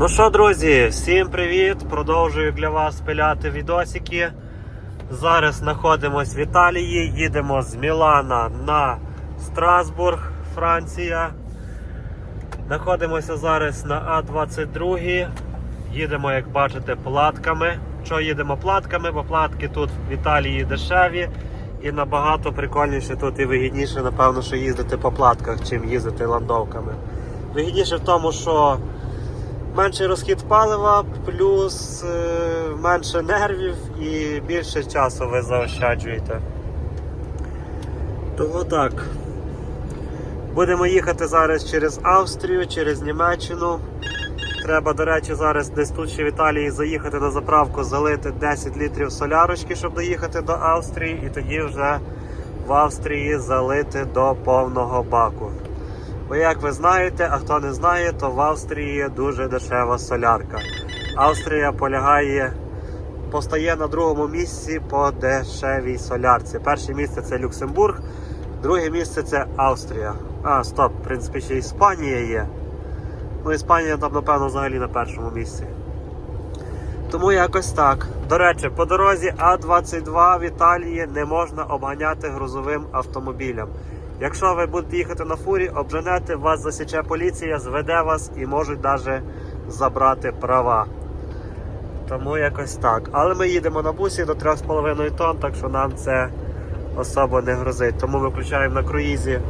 Ну що, друзі, всім привіт! Продовжую для вас пиляти відосики. Зараз знаходимось в Італії, їдемо з Мілана на Страсбург, Франція. Знаходимося зараз на А22. Їдемо, як бачите, платками. Що їдемо платками? Бо платки тут в Італії дешеві і набагато прикольніше тут і вигідніше, напевно, що їздити по платках, чим їздити ландовками. Вигідніше в тому, що менший розхід палива, плюс е, менше нервів і більше часу ви заощаджуєте. Тому так. Будемо їхати зараз через Австрію, через Німеччину. Треба, до речі, зараз десь тут ще в Італії заїхати на заправку, залити 10 літрів солярочки, щоб доїхати до Австрії, і тоді вже в Австрії залити до повного баку. Бо як ви знаєте, а хто не знає, то в Австрії дуже дешева солярка. Австрія полягає, постає на другому місці по дешевій солярці. Перше місце це Люксембург, друге місце це Австрія. А, стоп, в принципі, ще Іспанія є. Ну, Іспанія там, напевно, взагалі на першому місці. Тому якось так. До речі, по дорозі А22 в Італії не можна обганяти грузовим автомобілям. Якщо ви будете їхати на фурі, обженете, вас засіче поліція, зведе вас і можуть навіть забрати права. Тому якось так. Але ми їдемо на бусі до 3,5 тонн, так що нам це особо не грозить. Тому ми включаємо на круїзі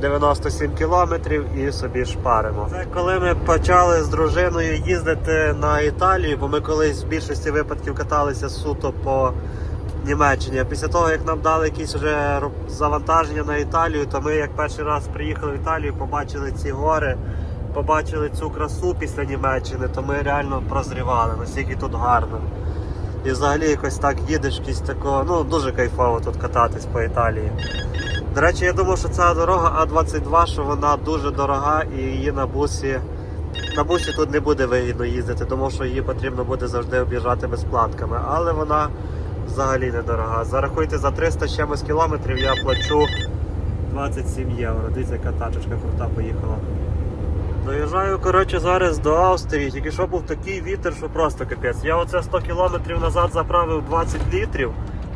97 кілометрів і собі шпаримо. Це коли ми почали з дружиною їздити на Італію, бо ми колись в більшості випадків каталися суто по Німеччині. Після того, як нам дали якісь вже завантаження на Італію, то ми як перший раз приїхали в Італію, побачили ці гори, побачили цю красу після Німеччини, то ми реально прозрівали, наскільки тут гарно. І взагалі якось так їдеш якісь такого, ну дуже кайфово тут кататись по Італії. До речі, я думав, що ця дорога А22, що вона дуже дорога і її на бусі. На бусі тут не буде вигідно їздити, тому що її потрібно буде завжди об'їжджати безплатками. Але вона взагалі недорога. Зарахуйте за 300 з чимось кілометрів, я плачу 27 євро. Дивіться, яка тачечка крута поїхала. Доїжджаю, коротше, зараз до Австрії. Тільки що був такий вітер, що просто капець. Я оце 100 кілометрів назад заправив 20 літрів.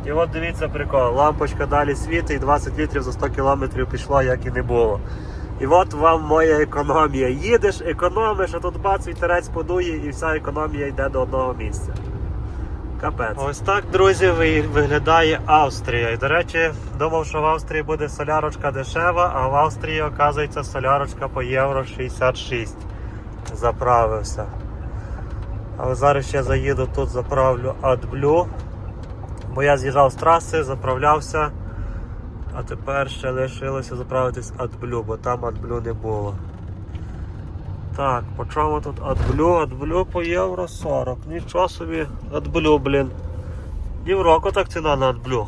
І от дивіться прикол, лампочка далі світить, і 20 літрів за 100 кілометрів пішло, як і не було. І от вам моя економія. Їдеш, економиш, а тут бац, вітерець подує і вся економія йде до одного місця. Капець. Ось так, друзі, виглядає Австрія. І, до речі, думав, що в Австрії буде солярочка дешева, а в Австрії, оказується, солярочка по євро 66. Заправився. Але зараз ще заїду тут, заправлю AdBlue. Бо я з'їжджав з траси, заправлявся. А тепер ще лишилося заправитись AdBlue, бо там AdBlue не було. Так, по чому тут AdBlue? AdBlue по євро 40. Нічого собі, AdBlue, блін. Євроку так ціна на AdBlue.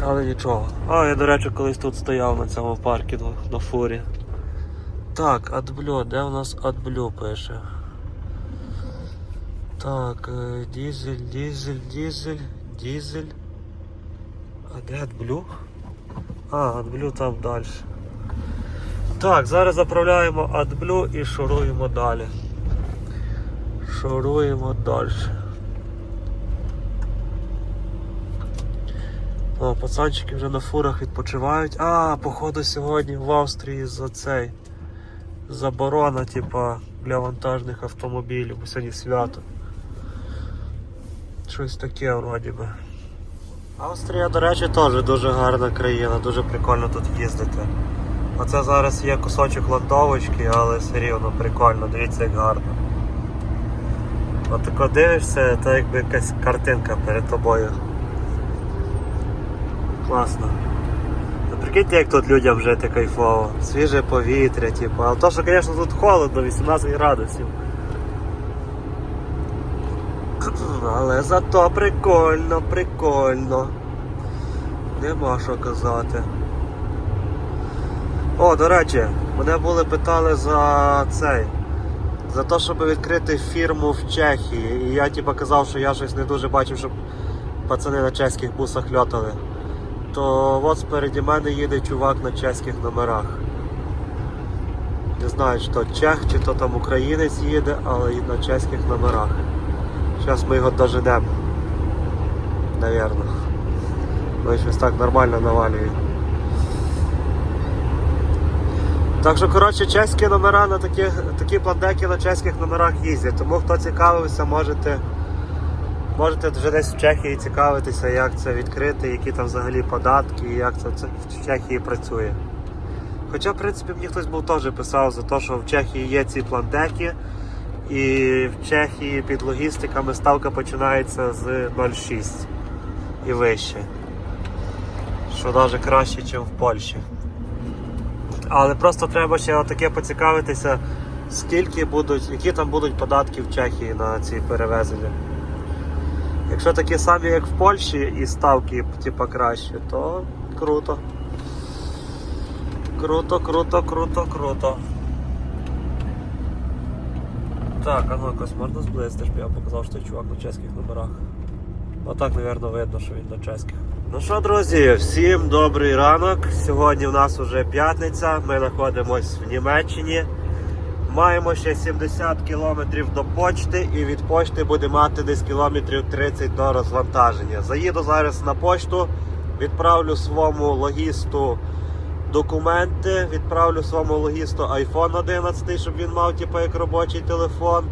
Але нічого. А, я, до речі, колись тут стояв на цьому паркі на, фурі. Так, AdBlue, де у нас AdBlue пише? Так, е, дізель, дізель, дізель, дізель. А де AdBlue? А, AdBlue там далі. Так, зараз заправляємо AdBlue і шуруємо далі. Шуруємо далі. О, пацанчики вже на фурах відпочивають. А, походу сьогодні в Австрії за цей заборона, типа, для вантажних автомобілів, бо сьогодні свято. Щось таке вроді би. Австрія, до речі, теж дуже гарна країна, дуже прикольно тут їздити. Оце зараз є кусочок ландовочки, але все рівно прикольно, дивіться як гарно. От тако дивишся, то якби якась картинка перед тобою. Класно. Прикиньте, як тут людям жити кайфово. Свіже повітря, типу. Але то, що, звісно, тут холодно, 18 градусів. Але зато прикольно, прикольно. Нема що казати. О, до речі, мене були питали за цей. За те, щоб відкрити фірму в Чехії. І я типу казав, що я щось не дуже бачив, щоб пацани на чеських бусах льотали. То от спереді мене їде чувак на чеських номерах. Не знаю, чи то чех, чи то там українець їде, але і на чеських номерах. Зараз ми його доженемо. Навірно. Бо щось так нормально навалює. Так що, коротше, чеські номера на такі, такі пландеки на чеських номерах їздять. Тому хто цікавився, можете, можете вже десь в Чехії цікавитися, як це відкрити, які там взагалі податки, як це, це в Чехії працює. Хоча, в принципі, мені хтось був теж писав за те, що в Чехії є ці пландеки, і в Чехії під логістиками ставка починається з 0,6 і вище. Що навіть краще, ніж в Польщі. Але просто треба ще отаке поцікавитися, скільки будуть, які там будуть податки в Чехії на ці перевезення. Якщо такі самі, як в Польщі, і ставки типа краще, то круто. Круто, круто, круто, круто. Так, а ну якось можна зблизити, щоб я показав, що той чувак на чеських номерах. Отак, мабуть, видно, що він на чеських. Ну що, друзі, всім добрий ранок. Сьогодні в нас вже п'ятниця. Ми знаходимося в Німеччині. Маємо ще 70 кілометрів до почти і від почти буде мати десь кілометрів 30 до розвантаження. Заїду зараз на почту, відправлю своєму логісту документи, відправлю своєму логісту iPhone 11, щоб він мав типу, як робочий телефон.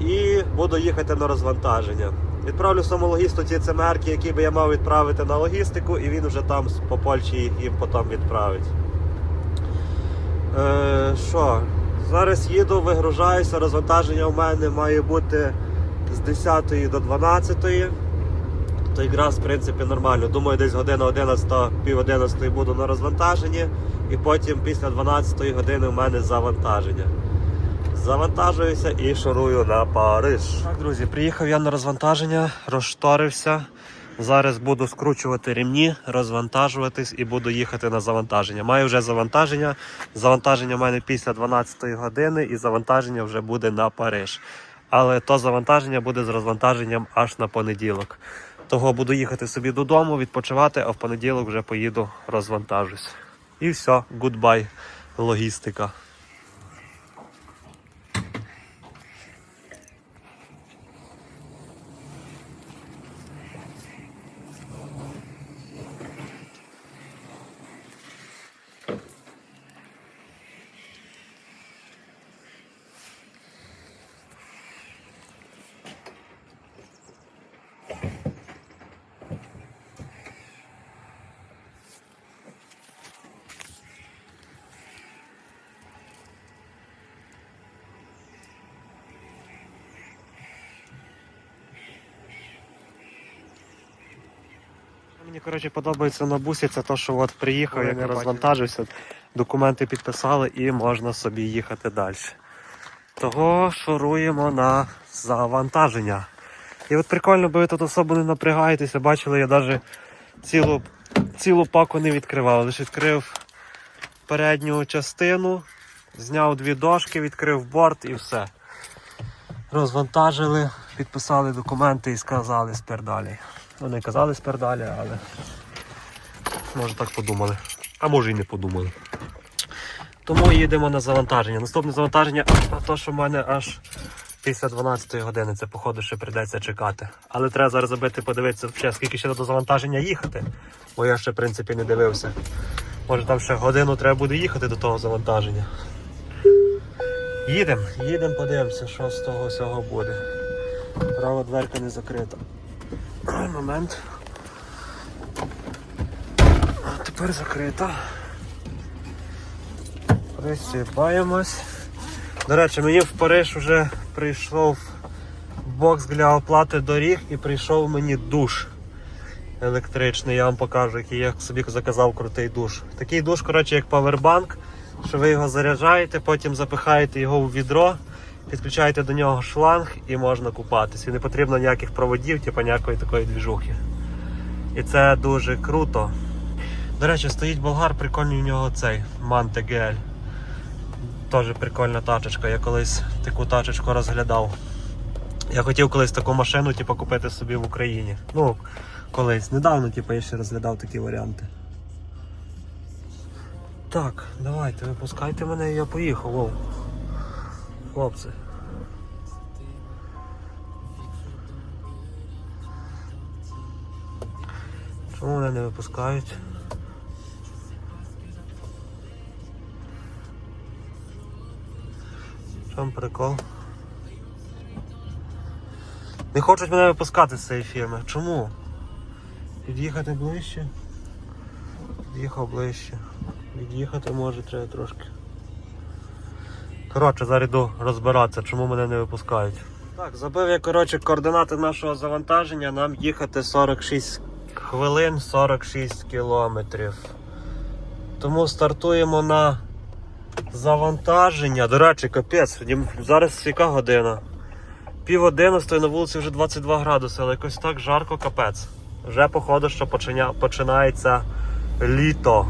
І буду їхати на розвантаження. Відправлю своєму логісту ті цемерки, які би я мав відправити на логістику, і він вже там по Польщі їм потім відправить. Е, Що? Зараз їду, вигружаюся, розвантаження у мене має бути з 10 до 12. То якраз в принципі нормально. Думаю, десь година 11, пів 11 буду на розвантаженні, і потім після 12 години у мене завантаження. Завантажуюся і шурую на Париж. Так, друзі, приїхав я на розвантаження, розшторився. Зараз буду скручувати ремні, розвантажуватись і буду їхати на завантаження. Маю вже завантаження. Завантаження в мене після 12 години і завантаження вже буде на Париж. Але то завантаження буде з розвантаженням аж на понеділок. Того буду їхати собі додому, відпочивати, а в понеділок вже поїду розвантажусь. І все, гудбай, логістика. Мені коротше подобається на бусі, це те, що от приїхав, я не розвантажився, документи підписали і можна собі їхати далі. Того шуруємо на завантаження. І от прикольно, бо ви тут особо не напрягаєтеся. Бачили, я навіть цілу, цілу паку не відкривав. Лише відкрив передню частину, зняв дві дошки, відкрив борт і все. Розвантажили, підписали документи і сказали спердалі. Ну не казали спердалі, але може так подумали. А може і не подумали. Тому їдемо на завантаження. Наступне завантаження, а то, що в мене аж після 12 години, це походу ще прийдеться чекати. Але треба зараз забити, подивитися, скільки ще до завантаження їхати. Бо я ще в принципі не дивився. Може там ще годину треба буде їхати до того завантаження. Їдемо, їдемо, подивимося, що з того всього буде. Права дверка не закрита. Ой, Момент. А тепер закрита. Присипаємось. До речі, мені в Париж вже прийшов бокс для оплати доріг і прийшов мені душ електричний. Я вам покажу, який я собі заказав крутий душ. Такий душ, коротше, як павербанк, що ви його заряджаєте, потім запихаєте його в відро, підключаєте до нього шланг і можна купатися. І не потрібно ніяких проводів, типу ніякої такої двіжухи. І це дуже круто. До речі, стоїть болгар, прикольний у нього цей Манте GL. Теж прикольна тачечка. Я колись таку тачечку розглядав. Я хотів колись таку машину типу, купити собі в Україні. Ну, колись. Недавно типу, я ще розглядав такі варіанти. Так, давайте, випускайте мене, і я поїхав. Хлопці. Чому мене не випускають? Чому прикол? Не хочуть мене випускати з цієї фірми. Чому? Під'їхати ближче? Під'їхав ближче. Від'їхати може треба трошки. Коротше, зараз йду розбиратися, чому мене не випускають. Так, забив я коротше координати нашого завантаження. Нам їхати 46 хвилин, 46 кілометрів. Тому стартуємо на завантаження. До речі, капець, зараз яка година? Пів одинадцятої на вулиці вже 22 градуси, але якось так жарко капець. Вже походу, що починається літо.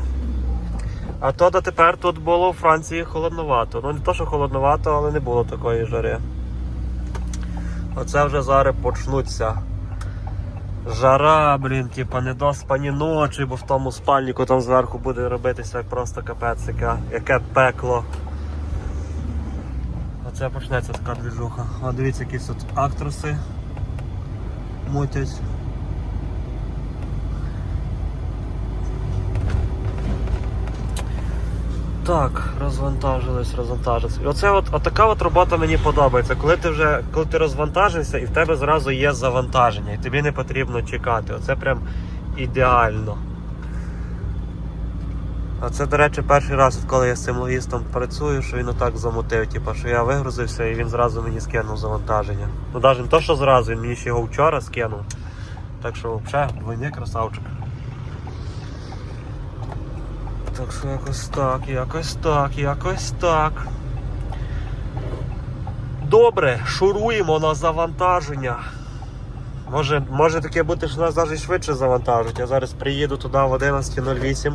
А то дотепер тут було у Франції холодновато. Ну не то, що холодновато, але не було такої жари. Оце вже зараз почнуться. Жара, блін, типа недоспані ночі, бо в тому спальнику там зверху буде робитися просто капець, яке пекло. Оце почнеться така двіжуха. А дивіться, якісь тут актроси мутять. Так, розвантажились, розвантажились. Оце от, от така от робота мені подобається. Коли ти вже коли ти розвантажився і в тебе зразу є завантаження, і тобі не потрібно чекати. Оце прям ідеально. А це, до речі, перший раз, коли я з цим логістом працюю, що він отак замутив, типу, що я вигрузився і він зразу мені скинув завантаження. Ну навіть не то, що зразу, він мені ще його вчора скинув. Так що взагалі двойний красавчик. Так що якось так, якось так, якось так. Добре, шуруємо на завантаження. Може, може таке бути, що нас навіть швидше завантажуть. Я зараз приїду туди в 11.08,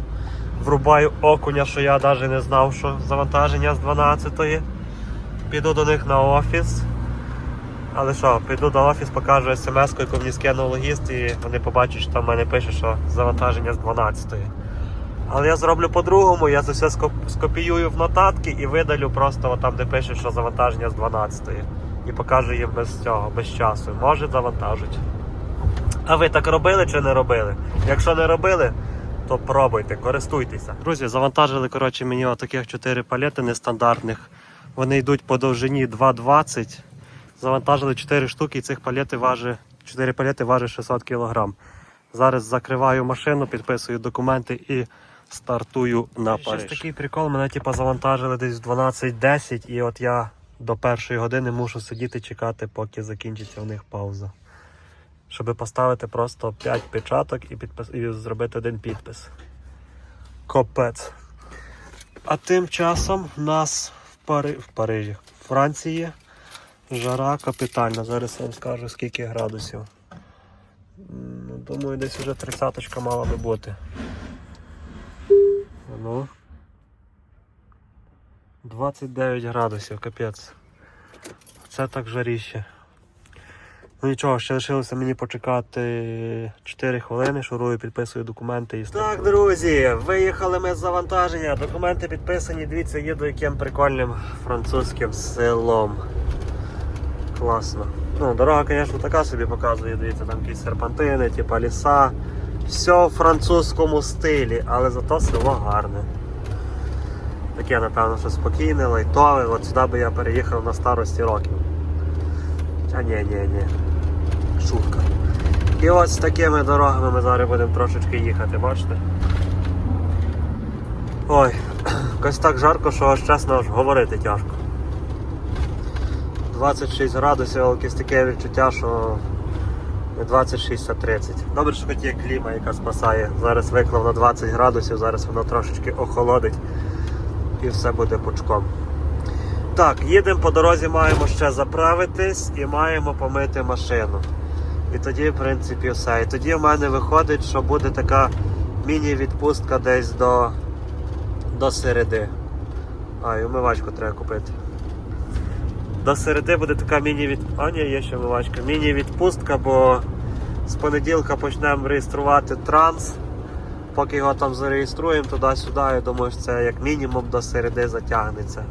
врубаю окуня, що я навіть не знав, що завантаження з 12-ї. Піду до них на офіс. Але що, піду до офіс, покажу смс, яку мені скинув логіст, і вони побачать, що там в мене пише, що завантаження з 12-ї. Але я зроблю по-другому, я це все скопіюю в нотатки і видалю просто там, де пише, що завантаження з 12-ї. І покажу їм без цього, без часу. Може завантажуть. А ви так робили чи не робили? Якщо не робили, то пробуйте, користуйтеся. Друзі, завантажили коротше, мені отаких 4 палети нестандартних. Вони йдуть по довжині 2,20. Завантажили 4 штуки і цих палети важить, 4 палети важить 600 кг. Зараз закриваю машину, підписую документи і стартую на Париж. Ще такий прикол, мене типу, завантажили десь в 12.10 і от я до першої години мушу сидіти чекати, поки закінчиться у них пауза. Щоб поставити просто 5 печаток і, підпис... і зробити один підпис. Копець. А тим часом в нас в, Пари... в Парижі, в Франції жара капітальна. Зараз я вам скажу скільки градусів. Ну, думаю, десь вже тридцяточка мала би бути. Ну. 29 градусів, капець. Це так жаріще. Ну нічого, ще лишилося мені почекати 4 хвилини, шурую, підписую документи і Так, друзі, виїхали ми з завантаження. Документи підписані. Дивіться, їду яким прикольним французьким селом. Класно. Ну, дорога, звісно, така собі показує, дивіться, там якісь серпантини, типа ліса. Все в французькому стилі, але зато село гарне. Таке, напевно, що спокійне, лайтове. От сюди би я переїхав на старості років. А ні, ні, ні. Шутка. І з такими дорогами ми зараз будемо трошечки їхати, бачите? Ой, якось так жарко, що аж чесно аж говорити тяжко. 26 градусів, якесь таке відчуття, що не 26, а 30. Добре, що хоч є кліма, яка спасає. Зараз виклав на 20 градусів, зараз воно трошечки охолодить і все буде пучком. Так, їдемо по дорозі, маємо ще заправитись і маємо помити машину. І тоді, в принципі, все. І тоді в мене виходить, що буде така міні-відпустка десь до, до середи. А, і умивачку треба купити. До середи буде така міні-від... А, ні, є ще вилачка. Міні-відпустка, бо з понеділка почнемо реєструвати транс. поки його там зареєструємо туди-сюди, я думаю, що це як мінімум до середи затягнеться.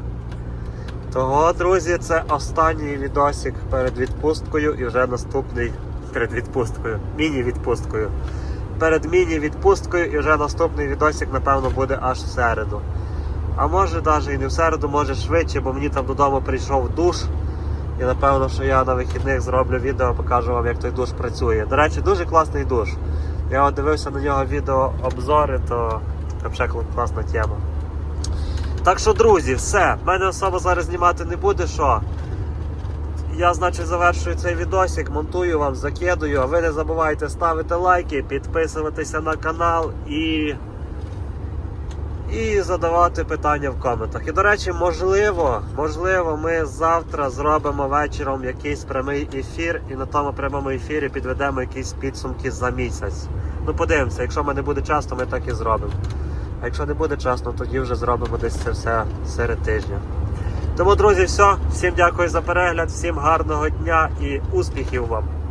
Того, друзі, це останній відосик перед відпусткою і вже наступний перед відпусткою, міні-відпусткою. Перед міні-відпусткою і вже наступний відосик, напевно, буде аж в середу. А може навіть і не в середу, може швидше, бо мені там додому прийшов душ. І напевно, що я на вихідних зроблю відео, покажу вам, як той душ працює. До речі, дуже класний душ. Я от дивився на нього відео обзори, то взагалі класна тема. Так що, друзі, все. В мене особо зараз знімати не буде, що. Я, значить, завершую цей відосик, монтую вам, закидую. А ви не забувайте ставити лайки, підписуватися на канал і. І задавати питання в коментах. І до речі, можливо, можливо, ми завтра зробимо вечором якийсь прямий ефір, і на тому прямому ефірі підведемо якісь підсумки за місяць. Ну, подивимося, якщо мене буде час, то ми так і зробимо. А якщо не буде часу, ну, тоді вже зробимо десь це все серед тижня. Тому, друзі, все. Всім дякую за перегляд, всім гарного дня і успіхів вам!